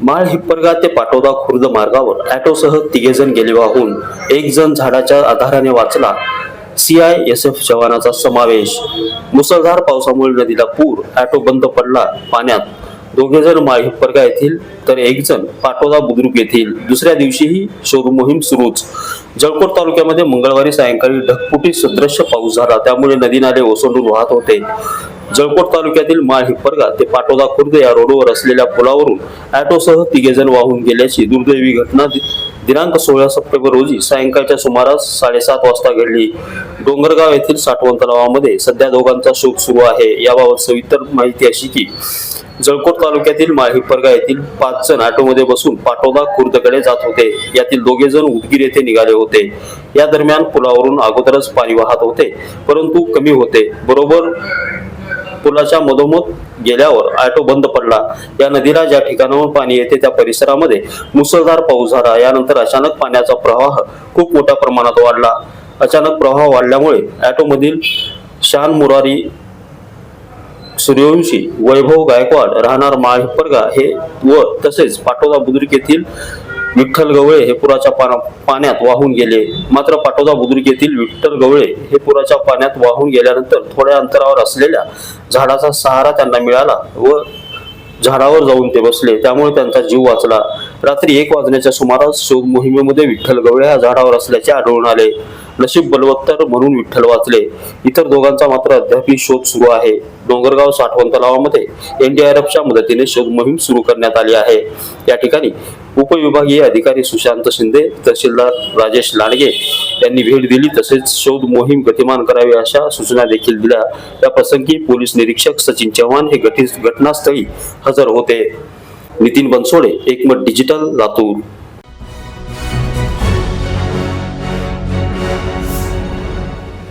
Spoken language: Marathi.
माळ हिप्परगा ते पाटोदा खुर्द मार्गावर ॲटोसह तिघेजण गेले वाहून एक जण झाडाच्या आधाराने वाचला. सीआय एस एफ जवानाचा समावेश. मुसळधार पावसामुळे नदीला पूर ॲटो बंद पडला पाण्यात. दोघे जण माळ हिप्परगा येथील तर एक जण पाटोदा बुद्रुक येथील. दुसऱ्या दिवशीही शोध मोहीम सुरूच. जळकोट तालुक्यामध्ये मंगळवारी सायंकाळी ढगफुटी सदृश्य पाऊस झाला त्यामुळे नदी नाले ओसंडून वाहत होते. जळकोट तालुक्यातील माळ हिप्परगा ते पाटोदा खुर्द या रोडवर असलेल्या पुलावरून ॲटोसह तिघेजण वाहून गेल्याची दुर्दैवी घटना दिनांक सोळा सप्टेंबर रोजी सायंकाळच्या सुमारास साडेसात वाजता घडली. डोंगरगाव येथील साठवण तलावामध्ये सध्या दोघांचा शोध सुरू आहे. याबाबत सविस्तर माहिती अशी की जळकोट तालुक्यातील माळहिप्परगा येथील पाच जण ऑटोमध्ये बसून पाटोदा खुर्दकडे जात होते. यातील दोघे जण उदगीर येथे निघाले होते. या दरम्यान पुलावरून अगोदरच पाणी वाहत होते परंतु कमी होते. बरोबर पुलाच्या मधोमध गेल्यावर ऑटो बंद पडला. या नदीला ज्या ठिकाणाहून पाणी येते त्या परिसरामध्ये मुसळधार पाऊस झाला. यानंतर अचानक पाण्याचा प्रवाह खूप मोठ्या प्रमाणात वाढला. अचानक प्रवाह वाढल्यामुळे ऑटोमधील शान मुरारी सूर्यवंशी वैभव गायकवाड राहणार माळपरगा हे व तसेच पाटोदा बुद्रुक येथील विठ्ठल गवळे हे पुराच्या पाना पाण्यात वाहून गेले. मात्र पाटोदा बुद्रुक येथील विठ्ठल गवळे हे पुराच्या पाण्यात वाहून गेल्यानंतर थोड्या अंतरावर असलेल्या झाडाचा सहारा त्यांना मिळाला व झाडावर जाऊन ते बसले. त्यामुळे त्यांचा जीव वाचला. रात्री एक वाजण्याच्या सुमारास शोध मोहिमेमध्ये विठ्ठल गवळे हा झाडावर असल्याचे आढळून आले. नशीब बलवत्तर म्हणून विठ्ठल वाचले. इतर दोघांचा मात्र अद्यापही शोध सुरू आहे. डोंगरगाव साठवण तलावामध्ये एनडीआरएफच्या मदतीने शोध मोहीम सुरू करण्यात आली आहे. या ठिकाणी उपविभागीय अधिकारी सुशांत शिंदे तहसीलदार राजेश लांडगे यांनी भेट दिली. तसेच शोध मोहीम गतिमान करावी अशा सूचना देखील दिल्या. या प्रसंगी पोलीस निरीक्षक सचिन चव्हाण हे घटनास्थळी हजर होते. Nitin Bansode Ekmat digital Latur.